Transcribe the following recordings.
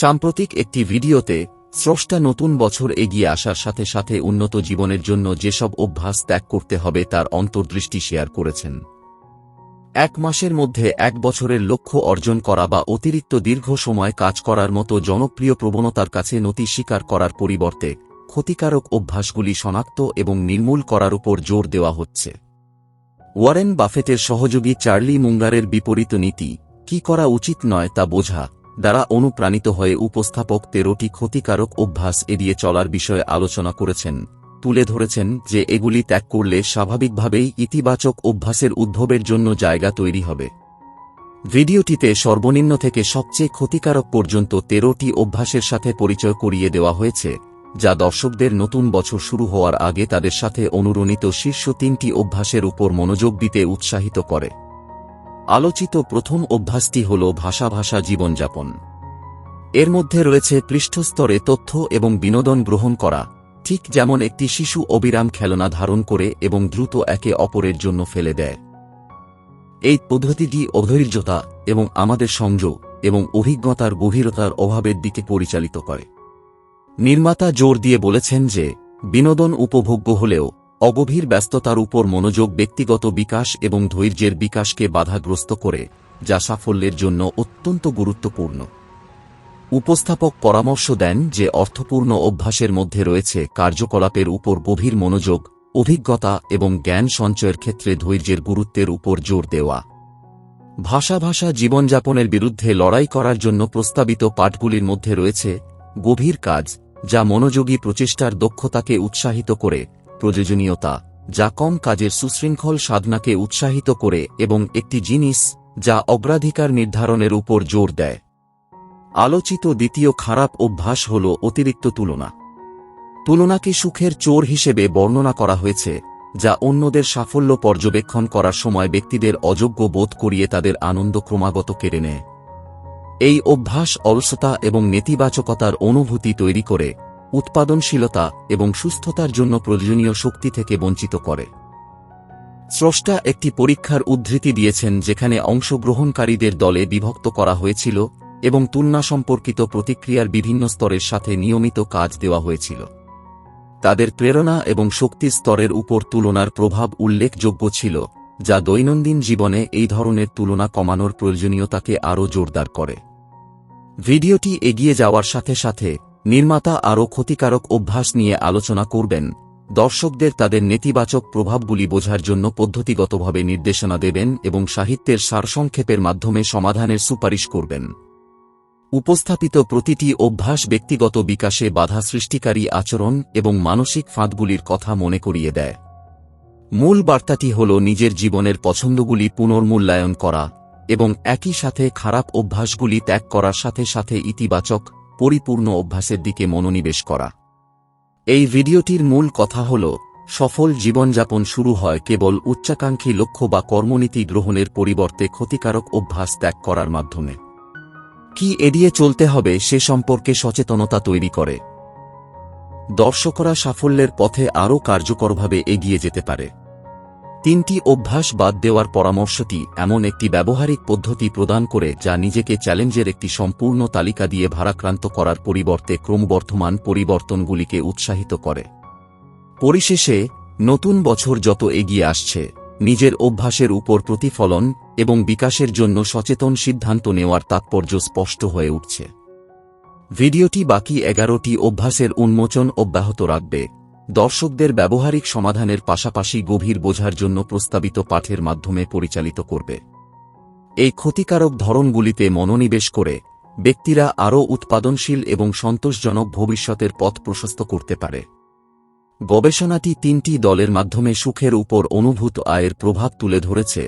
সাম্প্রতিক একটি ভিডিওতে, স্রষ্টা নতুন বছর এগিয়ে আসার সাথে সাথে উন্নত জীবনের জন্য যেসব অভ্যাস ত্যাগ করতে হবে তার অন্তর্দৃষ্টি শেয়ার করেছেন। এক মাসের মধ্যে এক বছরের লক্ষ্য অর্জন করা বা অতিরিক্ত দীর্ঘ সময় কাজ করার মতো জনপ্রিয় প্রবণতার কাছে নতি স্বীকার করার পরিবর্তে, ক্ষতিকারক অভ্যাসগুলি শনাক্ত এবং নির্মূল করার উপর জোর দেওয়া হচ্ছে। ওয়ারেন বাফেটের সহযোগী চার্লি মুঙ্গারের বিপরীত নীতি, কি করা উচিত নয় তা বোঝা দ্বারা অনুপ্রাণিত হয়ে উপস্থাপক তেরোটি ক্ষতিকারক অভ্যাস এড়িয়ে চলার বিষয়ে আলোচনা করেছেন। তুলে ধরেছেন যে এগুলি ত্যাগ করলে স্বাভাবিকভাবেই ইতিবাচক অভ্যাসের উদ্ভবের জন্য জায়গা তৈরি হবে। ভিডিওটিতে সর্বনিম্ন থেকে সবচেয়ে ক্ষতিকারক পর্যন্ত তেরোটি অভ্যাসের সাথে পরিচয় করিয়ে দেওয়া হয়েছে, যা দর্শকদের নতুন বছর শুরু হওয়ার আগে তাদের সাথে অনুরণিত শীর্ষ তিনটি অভ্যাসের উপর মনোযোগ দিতে উৎসাহিত করে। আলোচিত প্রথম অভ্যাসটি হল ভাষা ভাষা জীবনযাপন। এর মধ্যে রয়েছে পৃষ্ঠস্তরে তথ্য এবং বিনোদন গ্রহণ করা, ঠিক যেমন একটি শিশু অবিরাম খেলনা ধারণ করে এবং দ্রুত একে অপরের জন্য ফেলে দেয়। এই পদ্ধতিটি অধৈর্যতা এবং আমাদের সংযোগ এবং অভিজ্ঞতার গভীরতার অভাবের দিকে পরিচালিত করে। নির্মাতা জোর দিয়ে বলেছেন যে, বিনোদন উপভোগ্য হলেও অগভীর ব্যস্ততার উপর মনোযোগ, ব্যক্তিগত বিকাশ এবং ধৈর্যের বিকাশকে বাধাগ্রস্ত করে, যা সাফল্যের জন্য অত্যন্ত গুরুত্বপূর্ণ। উপস্থাপক পরামর্শ দেন যে, অর্থপূর্ণ অভ্যাসের মধ্যে রয়েছে কার্যকলাপের উপর গভীর মনোযোগ, অভিজ্ঞতা এবং জ্ঞান সঞ্চয়ের ক্ষেত্রে ধৈর্যের গুরুত্বের উপর জোর দেওয়া। ভাষা ভাষা জীবনযাপনের বিরুদ্ধে লড়াই করার জন্য প্রস্তাবিত পাঠগুলির মধ্যে রয়েছে গভীর কাজ, যা মনোযোগী প্রচেষ্টার দক্ষতাকে উৎসাহিত করে প্রয়োজনীয়তা, যা কম কাজের সুশৃঙ্খল সাধনাকে উৎসাহিত করে এবং একটি জিনিস, যা অগ্রাধিকার নির্ধারণের উপর জোর দেয়। আলোচিত দ্বিতীয় খারাপ অভ্যাস হল অতিরিক্ত তুলনা। তুলনাকে সুখের চোর হিসেবে বর্ণনা করা হয়েছে, যা অন্যদের সাফল্য পর্যবেক্ষণ করার সময় ব্যক্তিদের অযোগ্য বোধ করিয়ে তাদের আনন্দ ক্রমাগত কেড়ে নেয়। এই অভ্যাস অলসতা এবং নেতিবাচকতার অনুভূতি তৈরি করে উৎপাদনশীলতা এবং সুস্থতার জন্য প্রয়োজনীয় শক্তি থেকে বঞ্চিত করে। স্রষ্টা একটি পরীক্ষার উদ্ধৃতি দিয়েছেন যেখানে অংশগ্রহণকারীদের দলে বিভক্ত করা হয়েছিল এবং তুলনা সম্পর্কিত প্রতিক্রিয়ার বিভিন্ন স্তরের সাথে নিয়মিত কাজ দেওয়া হয়েছিল। তাদের প্রেরণা এবং শক্তির স্তরের উপর তুলনার প্রভাব উল্লেখযোগ্য ছিল, যা দৈনন্দিন জীবনে এই ধরনের তুলনা কমানোর প্রয়োজনীয়তাকে আরও জোরদার করে। ভিডিওটি এগিয়ে যাওয়ার সাথে সাথে নির্মাতা আরও ক্ষতিকারক অভ্যাস নিয়ে আলোচনা করবেন। দর্শকদের তাদের নেতিবাচক প্রভাবগুলি বোঝার জন্য পদ্ধতিগতভাবে নির্দেশনা দেবেন এবং সাহিত্যের সারসংক্ষেপের মাধ্যমে সমাধানের সুপারিশ করবেন। উপস্থাপিত প্রতিটি অভ্যাস ব্যক্তিগত বিকাশে বাধা সৃষ্টিকারী আচরণ এবং মানসিক ফাঁদগুলির কথা মনে করিয়ে দেয়। মূল বার্তাটি হল নিজের জীবনের পছন্দগুলি পুনর্মূল্যায়ন করা এবং একই সাথে খারাপ অভ্যাসগুলি ত্যাগ করার সাথে সাথে ইতিবাচক পরিপূর্ণ অভ্যাসের দিকে মনোনিবেশ করা। এই ভিডিওটির মূল কথা হল, সফল জীবনযাপন শুরু হয় কেবল উচ্চাকাঙ্ক্ষী লক্ষ্য বা কর্মনীতি গ্রহণের পরিবর্তে ক্ষতিকারক অভ্যাস ত্যাগ করার মাধ্যমে। কি এড়িয়ে চলতে হবে সে সম্পর্কে সচেতনতা তৈরি করে। দর্শকরা সাফল্যের পথে আরও কার্যকরভাবে এগিয়ে যেতে পারে। তিনটি অভ্যাস বাদ দেওয়ার পরামর্শটি এমন একটি ব্যবহারিক পদ্ধতি প্রদান করে যা নিজেকে চ্যালেঞ্জের একটি সম্পূর্ণ তালিকা দিয়ে ভারাক্রান্ত করার পরিবর্তে ক্রমবর্ধমান পরিবর্তনগুলিকে উৎসাহিত করে। পরিশেষে, নতুন বছর যত এগিয়ে আসছে, নিজের অভ্যাসের উপর প্রতিফলন এবং বিকাশের জন্য সচেতন সিদ্ধান্ত নেওয়ার তাৎপর্য স্পষ্ট হয়ে উঠছে। ভিডিওটি বাকি এগারোটি অভ্যাসের উন্মোচন অব্যাহত রাখবে। দর্শকদের ব্যবহারিক সমাধানের পাশাপাশি গভীর বোঝার জন্য প্রস্তাবিত পাঠের মাধ্যমে পরিচালিত করবে। এই ক্ষতিকারক ধরনগুলিতে মনোনিবেশ করে ব্যক্তিরা আরও উৎপাদনশীল এবং সন্তোষজনক ভবিষ্যতের পথ প্রশস্ত করতে পারে। গবেষণাটি তিনটি দলের মাধ্যমে সুখের উপর অনুভূত আয়ের প্রভাব তুলে ধরেছে,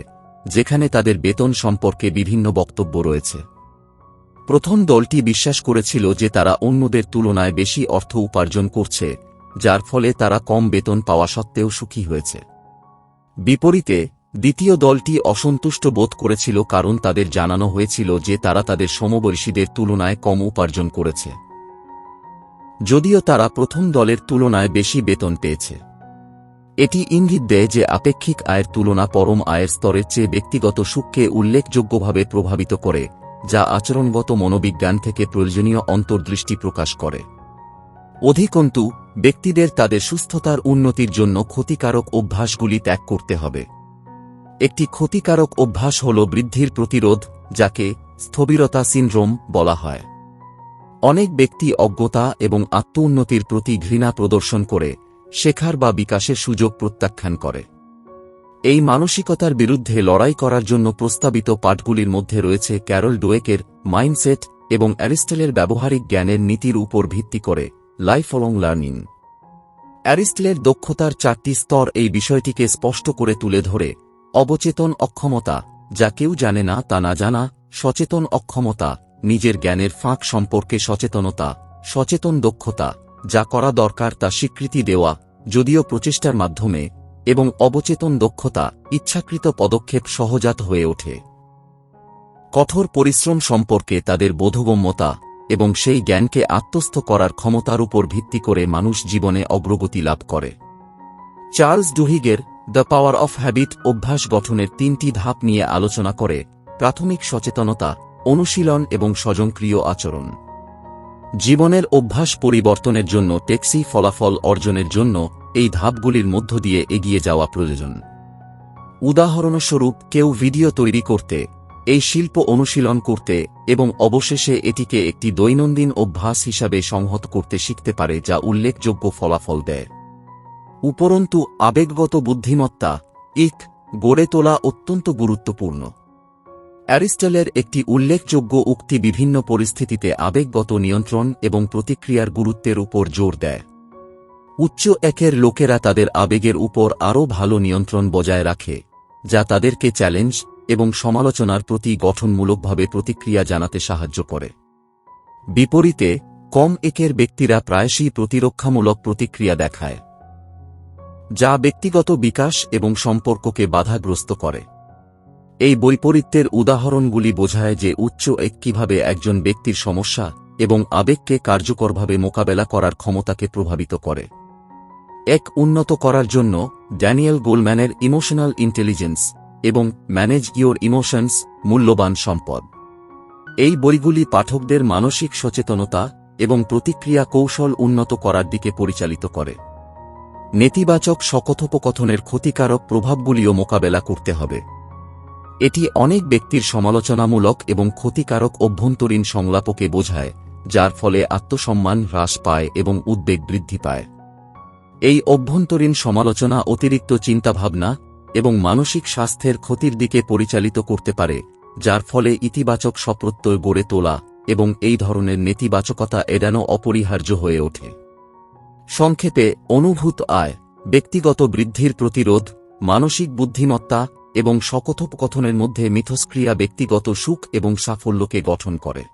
যেখানে তাদের বেতন সম্পর্কে বিভিন্ন বক্তব্য রয়েছে। প্রথম দলটি বিশ্বাস করেছিল যে তারা অন্যদের তুলনায় বেশি অর্থ উপার্জন করছে যার ফলে তারা কম বেতন পাওয়া সত্ত্বেও সুখী হয়েছে। বিপরীতে, দ্বিতীয় দলটি অসন্তুষ্ট বোধ করেছিল কারণ তাদের জানানো হয়েছিল যে তারা তাদের সমবয়সীদের তুলনায় কম উপার্জন করেছে। যদিও তারা প্রথম দলের তুলনায় বেশি বেতন পেয়েছে। এটি ইঙ্গিত দেয় যে আপেক্ষিক আয়ের তুলনা পরম আয়ের স্তরের চেয়ে ব্যক্তিগত সুখকে উল্লেখযোগ্যভাবে প্রভাবিত করে, যা আচরণগত মনোবিজ্ঞান থেকে প্রয়োজনীয় অন্তর্দৃষ্টি প্রকাশ করে। অধিকন্তু ব্যক্তিদের তাদের সুস্থতার উন্নতির জন্য ক্ষতিকারক অভ্যাসগুলি ত্যাগ করতে হবে। একটি ক্ষতিকারক অভ্যাস হল বৃদ্ধির প্রতিরোধ, যাকে স্থবিরতা সিনড্রোম বলা হয়। অনেক ব্যক্তি অজ্ঞতা এবং আত্ম উন্নতির প্রতি ঘৃণা প্রদর্শন করে, শেখার বা বিকাশের সুযোগ প্রত্যাখ্যান করে। এই মানসিকতার বিরুদ্ধে লড়াই করার জন্য প্রস্তাবিত পাঠগুলির মধ্যে রয়েছে ক্যারল ডোয়েকের মাইন্ডসেট এবং অ্যারিস্টেলের ব্যবহারিক জ্ঞানের নীতির উপর ভিত্তি করে। লাইফ অলং লার্নিং অ্যারিস্টলের দক্ষতার চারটি স্তর এই বিষয়টিকে স্পষ্ট করে তুলে ধরে, অবচেতন অক্ষমতা, যা কেউ জানে না তা না জানা, সচেতন অক্ষমতা, নিজের জ্ঞানের ফাঁক সম্পর্কে সচেতনতা, সচেতন দক্ষতা, যা করা দরকার তা স্বীকৃতি দেওয়া, যদিও প্রচেষ্টার মাধ্যমে, এবং অবচেতন দক্ষতা, ইচ্ছাকৃত পদক্ষেপ সহজাত হয়ে ওঠে। কঠোর পরিশ্রম সম্পর্কে তাদের বোধগম্যতা এবং সেই জ্ঞানকে আত্মস্থ করার ক্ষমতার উপর ভিত্তি করে মানুষ জীবনে অগ্রগতি লাভ করে। চার্লস ডুহিগের দ্য পাওয়ার অফ হ্যাবিট অভ্যাস গঠনের তিনটি ধাপ নিয়ে আলোচনা করে প্রাথমিক সচেতনতা, অনুশীলন এবং স্বজনক্রিয় আচরণ। জীবনের অভ্যাস পরিবর্তনের জন্য টেক্সি ফলাফল অর্জনের জন্য এই ধাপগুলির মধ্য দিয়ে এগিয়ে যাওয়া প্রয়োজন। উদাহরণস্বরূপ, কেউ ভিডিও তৈরি করতে এই শিল্প অনুশীলন করতে এবং অবশেষে এটিকে একটি দৈনন্দিন অভ্যাস হিসাবে সংহত করতে শিখতে পারে যা উল্লেখযোগ্য ফলাফল দেয়। উপরন্তু, আবেগগত বুদ্ধিমত্তা ইক গড়ে তোলা অত্যন্ত গুরুত্বপূর্ণ। অ্যারিস্টলের একটি উল্লেখযোগ্য উক্তি বিভিন্ন পরিস্থিতিতে আবেগগত নিয়ন্ত্রণ এবং প্রতিক্রিয়ার গুরুত্বের উপর জোর দেয়। উচ্চ একের লোকেরা তাদের আবেগের উপর আরও ভালো নিয়ন্ত্রণ বজায় রাখে, যা তাদেরকে চ্যালেঞ্জ এবং সমালোচনার প্রতি গঠনমূলকভাবে প্রতিক্রিয়া জানাতে সাহায্য করে। বিপরীতে, কম একের ব্যক্তিরা প্রায়শই প্রতিরক্ষামূলক প্রতিক্রিয়া দেখায়, যা ব্যক্তিগত বিকাশ এবং সম্পর্ককে বাধাগ্রস্ত করে। এই বৈপরীত্যের উদাহরণগুলি বোঝায় যে উচ্চ এক কীভাবে একজন ব্যক্তির সমস্যা এবং আবেগকে কার্যকরভাবে মোকাবেলা করার ক্ষমতাকে প্রভাবিত করে। এক, উন্নত করার জন্য ড্যানিয়েল গোলম্যানের ইমোশনাল ইন্টেলিজেন্স এবং ম্যানেজ ইওর ইমোশনস মূল্যবান সম্পদ। এই বইগুলি পাঠকদের মানসিক সচেতনতা এবং প্রতিক্রিয়া কৌশল উন্নত করার দিকে পরিচালিত করে। নেতিবাচক সকথোপকথনের ক্ষতিকারক প্রভাবগুলিও মোকাবেলা করতে হবে। এটি অনেক ব্যক্তির সমালোচনামূলক এবং ক্ষতিকারক অভ্যন্তরীণ সংলাপকে বোঝায়, যার ফলে আত্মসম্মান হ্রাস পায় এবং উদ্বেগ বৃদ্ধি পায়। এই অভ্যন্তরীণ সমালোচনা অতিরিক্ত চিন্তাভাবনা এবং মানসিক স্বাস্থ্যের ক্ষতির দিকে পরিচালিত করতে পারে, যার ফলে ইতিবাচক সপ্রত্যয় গড়ে তোলা এবং এই ধরনের নেতিবাচকতা এড়ানো অপরিহার্য হয়ে ওঠে। সংক্ষেপে, অনুভূত আয়, ব্যক্তিগত বৃদ্ধির প্রতিরোধ, মানসিক বুদ্ধিমত্তা এবং সকথোপকথনের মধ্যে মিথস্ক্রিয়া ব্যক্তিগত সুখ এবং সাফল্যকে গঠন করে।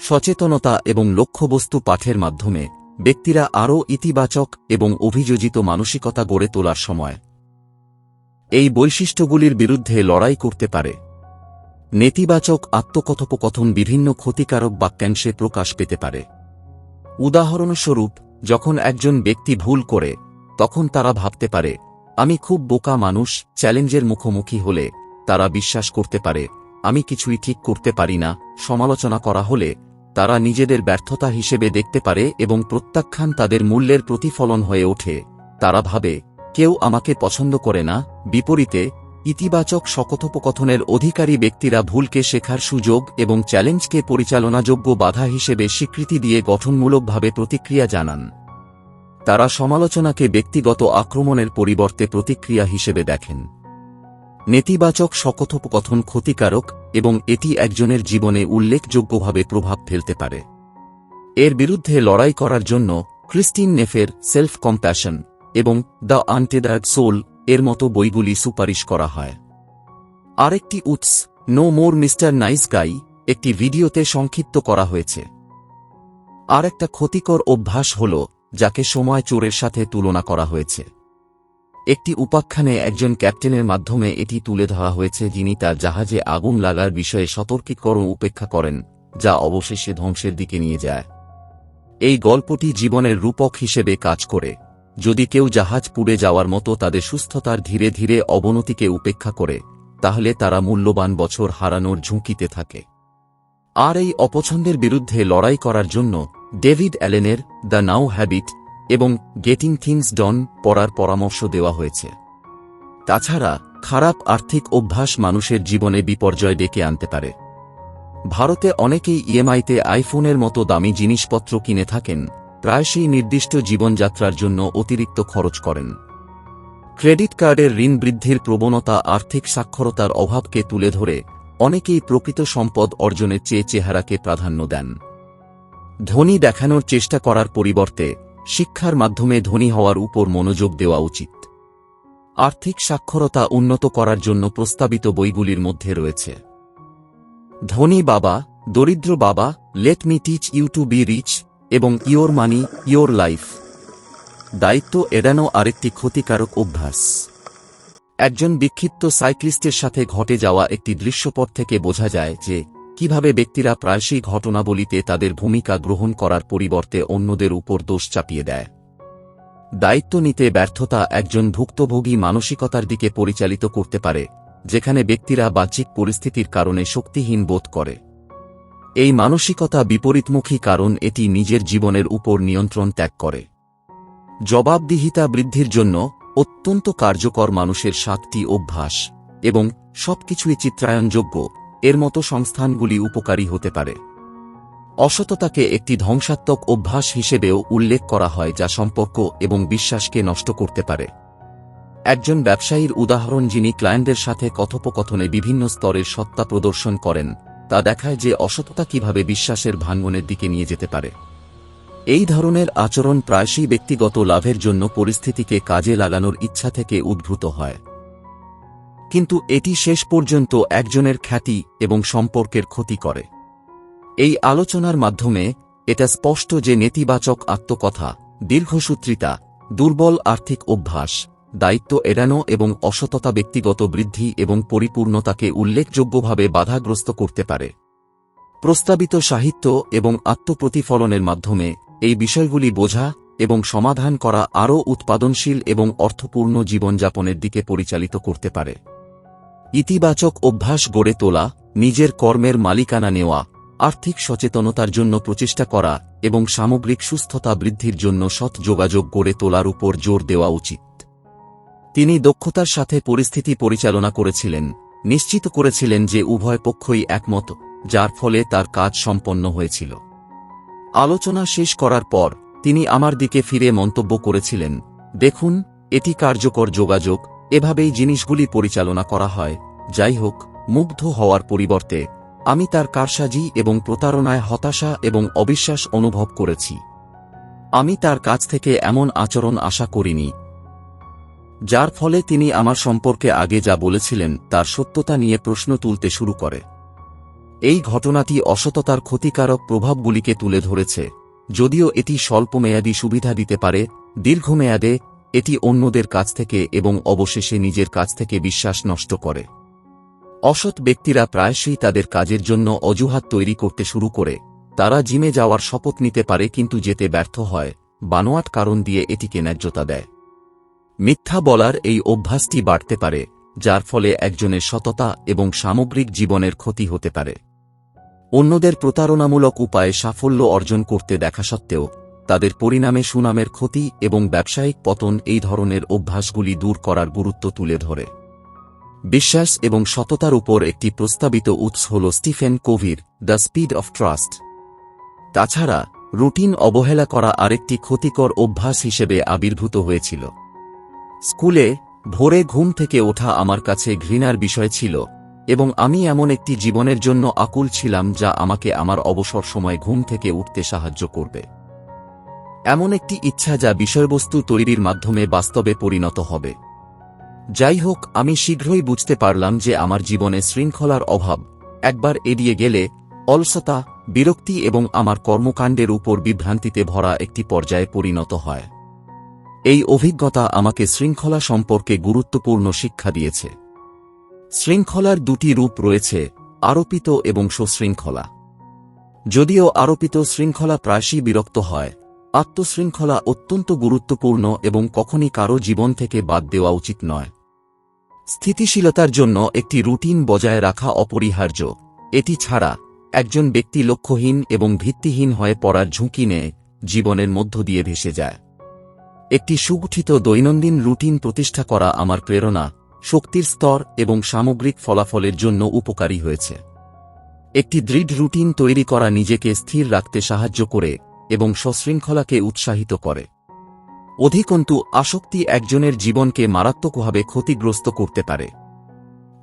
সচেতনতা এবং লক্ষ্যবস্তু পাঠের মাধ্যমে ব্যক্তিরা আরও ইতিবাচক এবং অভিযোজিত মানসিকতা গড়ে তোলার সময় এই বৈশিষ্ট্যগুলির বিরুদ্ধে লড়াই করতে পারে। নেতিবাচক আত্মকথোপকথন বিভিন্ন ক্ষতিকারক বাক্যাংশে প্রকাশ পেতে পারে। উদাহরণস্বরূপ, যখন একজন ব্যক্তি ভুল করে, তখন তারা ভাবতে পারে, আমি খুব বোকা মানুষ, চ্যালেঞ্জের মুখোমুখি হলে তারা বিশ্বাস করতে পারে, আমি কিছুই ঠিক করতে পারি না, সমালোচনা করা হলে তারা নিজেদের ব্যর্থতা হিসেবে দেখতে পারে এবং প্রত্যাখ্যান তাদের মূল্যের প্রতিফলন হয়ে ওঠে। তারা ভাবে কেউ আমাকে পছন্দ করে না, বিপরীতে, ইতিবাচক সকথোপকথনের অধিকারী ব্যক্তিরা ভুলকে শেখার সুযোগ এবং চ্যালেঞ্জকে পরিচালনাযোগ্য বাধা হিসেবে স্বীকৃতি দিয়ে গঠনমূলকভাবে প্রতিক্রিয়া জানান। তারা সমালোচনাকে ব্যক্তিগত আক্রমণের পরিবর্তে প্রতিক্রিয়া হিসেবে দেখেন। নেতিবাচক সকথোপকথন ক্ষতিকারক এবং এটি একজনের জীবনে উল্লেখযোগ্যভাবে প্রভাব ফেলতে পারে। এর বিরুদ্ধে লড়াই করার জন্য ক্রিস্টিন নেফের সেলফ কম্প্যাশন এবং দ্য আনটেডার্ড সোল এর মতো বইগুলি সুপারিশ করা হয়। আরেকটি উৎস, no more mister nice guy একটি ভিডিওতে সংক্ষিপ্ত করা হয়েছে। আর একটা ক্ষতিকর অভ্যাস হল, যাকে সময় চোরের সাথে তুলনা করা হয়েছে। একটি উপাখ্যানে একজন ক্যাপ্টেনের মাধ্যমে এটি তুলে ধরা হয়েছে যিনি তার জাহাজে আগুন লাগার বিষয়ে সতর্কীকরণ উপেক্ষা করেন, যা অবশেষে ধ্বংসের দিকে নিয়ে যায়। এই গল্পটি জীবনের রূপক হিসেবে কাজ করে। যদি কেউ জাহাজ পুড়ে যাওয়ার মতো তাদের সুস্থতার ধীরে ধীরে অবনতিকে উপেক্ষা করে, তাহলে তারা মূল্যবান বছর হারানোর ঝুঁকিতে থাকে। আর এই অপছন্দের বিরুদ্ধে লড়াই করার জন্য ডেভিড অ্যালেনের দ্য নাও হ্যাবিট এবং গেটিং থিংস ডন পড়ার পরামর্শ দেওয়া হয়েছে। তাছাড়া, খারাপ আর্থিক অভ্যাস মানুষের জীবনে বিপর্যয় ডেকে আনতে পারে। ভারতে অনেকেই ইএমআইতে আইফোনের মতো দামি জিনিসপত্র কিনে থাকেন প্রায়শই নির্দিষ্ট জীবনযাত্রার জন্য অতিরিক্ত খরচ করেন। ক্রেডিট কার্ডের ঋণ বৃদ্ধির প্রবণতা, আর্থিক সাক্ষরতার অভাবকে তুলে ধরে অনেকেই প্রকৃত সম্পদ অর্জনের চেয়ে চেহারাকে প্রাধান্য দেন। ধনী দেখানোর চেষ্টা করার পরিবর্তে শিক্ষার মাধ্যমে ধনী হওয়ার উপর মনোযোগ দেওয়া উচিত। আর্থিক সাক্ষরতা উন্নত করার জন্য প্রস্তাবিত বইগুলির মধ্যে রয়েছে। ধনী বাবা, দরিদ্র বাবা let me teach you to be rich এবং ইয়োর মানি ইয়োর লাইফ। দায়িত্ব এড়ানো আরেকটি ক্ষতিকারক অভ্যাস। একজন বিক্ষিপ্ত সাইক্লিস্টের সাথে ঘটে যাওয়া একটি দৃশ্যপট থেকে বোঝা যায় যে, কীভাবে ব্যক্তিরা প্রায়শই ঘটনাবলিতে তাদের ভূমিকা গ্রহণ করার পরিবর্তে অন্যদের উপর দোষ চাপিয়ে দেয়। দায়িত্ব নিতে ব্যর্থতা একজন ভুক্তভোগী মানসিকতার দিকে পরিচালিত করতে পারে, যেখানে ব্যক্তিরা বাহ্যিক পরিস্থিতির কারণে শক্তিহীন বোধ করে। এই মানসিকতা বিপরীতমুখী কারণ এটি নিজের জীবনের উপর নিয়ন্ত্রণ ত্যাগ করে। জবাবদিহিতা বৃদ্ধির জন্য অত্যন্ত কার্যকর মানুষের সাতটি অভ্যাস এবং সবকিছুই চিত্রায়নযোগ্য, এর মতো সংস্থানগুলি উপকারী হতে পারে। অসততাকে একটি ধ্বংসাত্মক অভ্যাস হিসেবেও উল্লেখ করা হয় যা সম্পর্ক এবং বিশ্বাসকে নষ্ট করতে পারে। একজন ব্যবসায়ীর উদাহরণ যিনি ক্লায়েন্টদের সাথে কথোপকথনে বিভিন্ন স্তরের সত্তা প্রদর্শন করেন তা দেখায় যে অসততা কীভাবে বিশ্বাসের ভাঙ্গনের দিকে নিয়ে যেতে পারে। এই ধরনের আচরণ প্রায়শই ব্যক্তিগত লাভের জন্য পরিস্থিতিকে কাজে লাগানোর ইচ্ছা থেকে উদ্ভূত হয়। কিন্তু এটি শেষ পর্যন্ত একজনের খ্যাতি এবং সম্পর্কের ক্ষতি করে। এই আলোচনার মাধ্যমে এটা স্পষ্ট যে নেতিবাচক আত্মকথা, দীর্ঘসূত্রিতা, দুর্বল আর্থিক অভ্যাস দায়িত্ব এড়ানো এবং অসততা ব্যক্তিগত বৃদ্ধি এবং পরিপূর্ণতাকে উল্লেখযোগ্যভাবে বাধাগ্রস্ত করতে পারে। প্রস্তাবিত সাহিত্য এবং আত্মপ্রতিফলনের মাধ্যমে এই বিষয়গুলি বোঝা এবং সমাধান করা আরও উৎপাদনশীল এবং অর্থপূর্ণ জীবনযাপনের দিকে পরিচালিত করতে পারে। ইতিবাচক অভ্যাস গড়ে তোলা, নিজের কর্মের মালিকানা নেওয়া, আর্থিক সচেতনতার জন্য প্রচেষ্টা করা এবং সামগ্রিক সুস্থতা বৃদ্ধির জন্য সৎ যোগাযোগ গড়ে তোলার উপর জোর দেওয়া উচিত। তিনি দক্ষতার সাথে পরিস্থিতি পরিচালনা করেছিলেন, নিশ্চিত করেছিলেন যে উভয় পক্ষই একমত, যার ফলে তার কাজ সম্পন্ন হয়েছিল। আলোচনা শেষ করার পর, তিনি আমার দিকে ফিরে মন্তব্য করেছিলেন, দেখুন, এটি কার্যকর যোগাযোগ, এভাবেই জিনিসগুলি পরিচালনা করা হয়, যাই হোক, মুগ্ধ হওয়ার পরিবর্তে, আমি তার কারসাজি এবং প্রতারণায় হতাশা এবং অবিশ্বাস অনুভব করেছি। আমি তার কাছ থেকে এমন আচরণ আশা করিনি যার ফলে তিনি আমার সম্পর্কে আগে যা বলেছিলেন তার সত্যতা নিয়ে প্রশ্ন তুলতে শুরু করে। এই ঘটনাটি অসততার ক্ষতিকারক প্রভাবগুলিকে তুলে ধরেছে, যদিও এটি স্বল্পমেয়াদী সুবিধা দিতে পারে, দীর্ঘমেয়াদে এটি অন্যদের কাছ থেকে এবং অবশেষে নিজের কাছ থেকে বিশ্বাস নষ্ট করে। অসৎ ব্যক্তিরা প্রায়শই তাদের কাজের জন্য অজুহাত তৈরি করতে শুরু করে, তারা জিমে যাওয়ার শপথ নিতে পারে কিন্তু যেতে ব্যর্থ হয়, বানোয়াট কারণ দিয়ে এটিকে ন্যায্যতা দেয়। মিথ্যা বলার এই অভ্যাসটি বাড়তে পারে, যার ফলে একজনের সততা এবং সামগ্রিক জীবনের ক্ষতি হতে পারে। অন্যদের প্রতারণামূলক উপায়ে সাফল্য অর্জন করতে দেখা সত্ত্বেও, তাদের পরিণামে সুনামের ক্ষতি এবং ব্যবসায়িক পতন এই ধরনের অভ্যাসগুলি দূর করার গুরুত্ব তুলে ধরে। বিশ্বাস এবং সততার উপর একটি প্রস্তাবিত উৎস হল স্টিফেন কোভির দ্য স্পিড অফ ট্রাস্ট তাছাড়া, রুটিন অবহেলা করা আরেকটি ক্ষতিকর অভ্যাস হিসেবে আবির্ভূত হয়েছিল। স্কুলে ভোরে ঘুম থেকে ওঠা আমার কাছে ঘৃণার বিষয় ছিল, এবং আমি এমন একটি জীবনের জন্য আকুল ছিলাম যা আমাকে আমার অবসর সময় ঘুম থেকে উঠতে সাহায্য করবে। এমন একটি ইচ্ছা যা বিষয়বস্তু তৈরির মাধ্যমে বাস্তবে পরিণত হবে। যাই হোক, আমি শীঘ্রই বুঝতে পারলাম যে আমার জীবনে শৃঙ্খলার অভাব, একবার এড়িয়ে গেলে অলসতা, বিরক্তি এবং আমার কর্মকাণ্ডের উপর বিভ্রান্তিতে ভরা একটি পর্যায়ে পরিণত হয়। এই অভিজ্ঞতা আমাকে শৃঙ্খলা সম্পর্কে গুরুত্বপূর্ণ শিক্ষা দিয়েছে। শৃঙ্খলার দুটি রূপ রয়েছে, আরোপিত এবং সুশৃঙ্খলা। যদিও আরোপিত শৃঙ্খলা প্রায়শই বিরক্ত হয়, আত্মশৃঙ্খলা অত্যন্ত গুরুত্বপূর্ণ এবং কখনই কারও জীবন থেকে বাদ দেওয়া উচিত নয়। স্থিতিশীলতার জন্য একটি রুটিন বজায় রাখা অপরিহার্য, এটি ছাড়া একজন ব্যক্তি লক্ষ্যহীন এবং ভিত্তিহীন হয়ে পড়ার ঝুঁকি নেয় জীবনের মধ্য দিয়ে ভেসে যায়। একটি সুগঠিত দৈনন্দিন রুটিন প্রতিষ্ঠা করা আমার প্রেরণা, শক্তির স্তর এবং সামগ্রিক ফলাফলের জন্য উপকারী হয়েছে। একটি দৃঢ় রুটিন তৈরি করা নিজেকে স্থির রাখতে সাহায্য করে এবং সশৃঙ্খলাকে উৎসাহিত করে। অধিকন্তু, আসক্তি একজনের জীবনকে মারাত্মকভাবে ক্ষতিগ্রস্ত করতে পারে।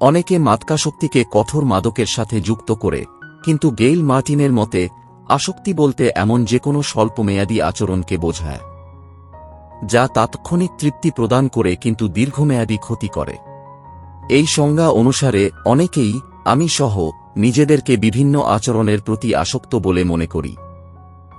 অনেকে মাতকাশক্তিকে কঠোর মাদকের সাথে যুক্ত করে, কিন্তু গেইল মার্টিনের মতে, আসক্তি বলতে এমন যে কোনো স্বল্পমেয়াদী আচরণকে বোঝায়। যা তাৎক্ষণিক তৃপ্তি প্রদান করে কিন্তু দীর্ঘমেয়াদী ক্ষতি করে। এই সংজ্ঞা অনুসারে, অনেকেই আমি সহ নিজেদেরকে বিভিন্ন আচরণের প্রতি আসক্ত বলে মনে করি।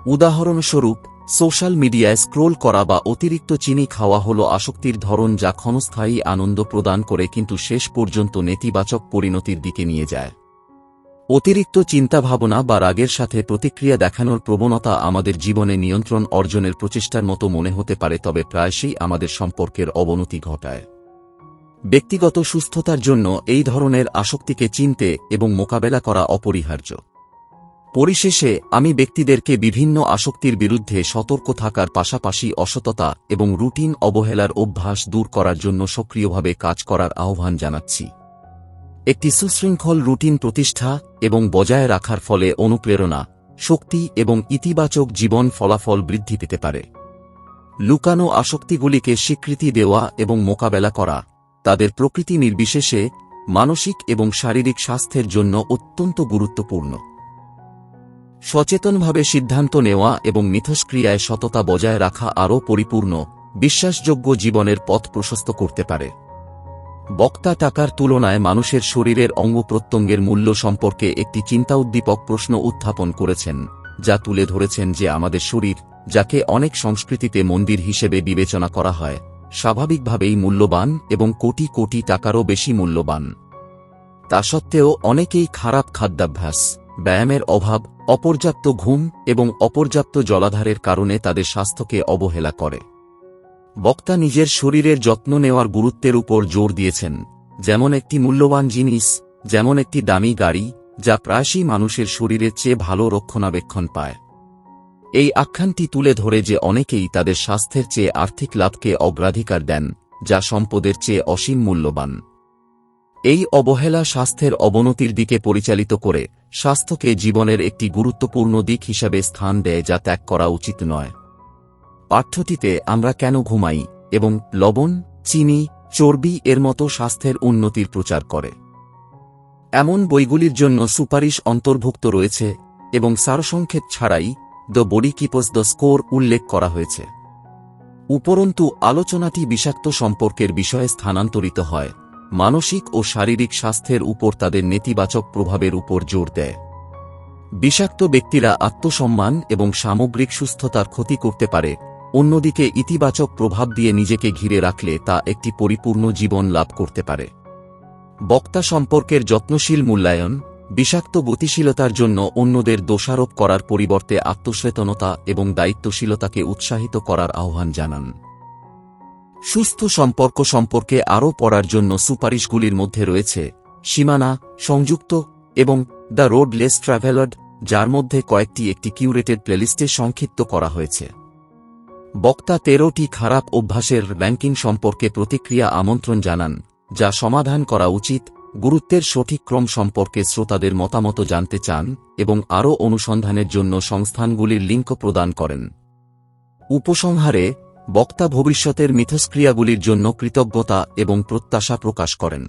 উদাহরণস্বরূপ, সোশ্যাল মিডিয়ায় স্ক্রোল করা বা অতিরিক্ত চিনি খাওয়া হল আসক্তির ধরন যা ক্ষণস্থায়ী আনন্দ প্রদান করে কিন্তু শেষ পর্যন্ত নেতিবাচক পরিণতির দিকে নিয়ে যায়। অতিরিক্ত চিন্তাভাবনা বা রাগের সাথে প্রতিক্রিয়া দেখানোর প্রবণতা আমাদের জীবনে নিয়ন্ত্রণ অর্জনের প্রচেষ্টার মতো মনে হতে পারে, তবে প্রায়শই আমাদের সম্পর্কের অবনতি ঘটায়। ব্যক্তিগত সুস্থতার জন্য এই ধরনের আসক্তিকে চিনতে এবং মোকাবেলা করা অপরিহার্য। পরিশেষে, আমি ব্যক্তিদেরকে বিভিন্ন আসক্তির বিরুদ্ধে সতর্ক থাকার পাশাপাশি অসততা এবং রুটিন অবহেলার অভ্যাস দূর করার জন্য সক্রিয়ভাবে কাজ করার আহ্বান জানাচ্ছি। একটি সুশৃঙ্খল রুটিন প্রতিষ্ঠা এবং বজায় রাখার ফলে অনুপ্রেরণা, শক্তি এবং ইতিবাচক জীবন ফলাফল বৃদ্ধি পেতে পারে। লুকানো আসক্তিগুলিকে স্বীকৃতি দেওয়া এবং মোকাবেলা করা তাদের প্রকৃতি নির্বিশেষে মানসিক এবং শারীরিক স্বাস্থ্যের জন্য অত্যন্ত গুরুত্বপূর্ণ। সচেতনভাবে সিদ্ধান্ত নেওয়া এবং মিথস্ক্রিয়ায় সততা বজায় রাখা আরও পরিপূর্ণ, বিশ্বাসযোগ্য জীবনের পথ প্রশস্ত করতে পারে। বক্তা টাকার তুলনায় মানুষের শরীরের অঙ্গ প্রত্যঙ্গের মূল্য সম্পর্কে একটি চিন্তা উদ্দীপক প্রশ্ন উত্থাপন করেছেন, যা তুলে ধরেছেন যে আমাদের শরীর, যাকে অনেক সংস্কৃতিতে মন্দির হিসেবে বিবেচনা করা হয়, স্বাভাবিকভাবেই মূল্যবান এবং কোটি কোটি টাকারও বেশি মূল্যবান। তা সত্ত্বেও অনেকেই খারাপ খাদ্যাভ্যাস, ব্যায়ামের অভাব, অপর্যাপ্ত ঘুম এবং অপর্যাপ্ত জলাধারের কারণে তাদের স্বাস্থ্যকে অবহেলা করে। বক্তা নিজের শরীরের যত্ন নেওয়ার গুরুত্বের উপর জোর দিয়েছেন। যেমন একটি মূল্যবান জিনিস, যেমন একটি দামি গাড়ি, যা প্রায়শই মানুষের শরীরের চেয়ে ভালো রক্ষণাবেক্ষণ পায়। এই আখ্যানটি তুলে ধরে যে অনেকেই তাদের স্বাস্থ্যের চেয়ে আর্থিক লাভকে অগ্রাধিকার দেন, যা সম্পদের চেয়ে অসীম মূল্যবান। এই অবহেলা স্বাস্থ্যের অবনতির দিকে পরিচালিত করে, স্বাস্থ্যকে জীবনের একটি গুরুত্বপূর্ণ দিক হিসাবে স্থান দেয় যা ত্যাগ করা উচিত নয়। পাঠ্যটিতে আমরা কেন ঘুমাই এবং লবণ, চিনি, চর্বি এর মতো স্বাস্থ্যের উন্নতির প্রচার করে। এমন বইগুলির জন্য সুপারিশ অন্তর্ভুক্ত রয়েছে এবং সারসংক্ষেপ ছাড়াই the body keeps the score উল্লেখ করা হয়েছে। উপরন্তু, আলোচনাটি বিষাক্ত সম্পর্কের বিষয়ে স্থানান্তরিত হয়, মানসিক ও শারীরিক স্বাস্থ্যের উপর তাদের নেতিবাচক প্রভাবের উপর জোর দেয়। বিষাক্ত ব্যক্তিরা আত্মসম্মান এবং সামগ্রিক সুস্থতার ক্ষতি করতে পারে অন্যদিকে ইতিবাচক প্রভাব দিয়ে নিজেকে ঘিরে রাখলে তা একটি পরিপূর্ণ জীবন লাভ করতে পারে। বক্তা সম্পর্কের যত্নশীল মূল্যায়ন, বিষাক্ত গতিশীলতার জন্য অন্যদের দোষারোপ করার পরিবর্তে আত্মসচেতনতা এবং দায়িত্বশীলতাকে উৎসাহিত করার আহ্বান জানান। সুস্থ সম্পর্ক সম্পর্কে আরও পড়ার জন্য সুপারিশগুলির মধ্যে রয়েছে সীমানা, সংযুক্ত এবং দ্য রোড লেস ট্রাভেলার্ড যার মধ্যে কয়েকটি একটি কিউরেটেড প্লেলিস্টে সংক্ষিপ্ত করা হয়েছে। বক্তা তেরোটি খারাপ অভ্যাসের র্যাঙ্কিং সম্পর্কে প্রতিক্রিয়া আমন্ত্রণ জানান, যা সমাধান করা উচিত, গুরুত্বের সঠিক ক্রম সম্পর্কে শ্রোতাদের মতামত জানতে চান, এবং আরও অনুসন্ধানের জন্য সংস্থানগুলির লিঙ্ক প্রদান করেন। উপসংহারে, বক্তা ভবিষ্যতের মিথস্ক্রিয়াগুলির জন্য কৃতজ্ঞতা এবং প্রত্যাশা প্রকাশ করেন।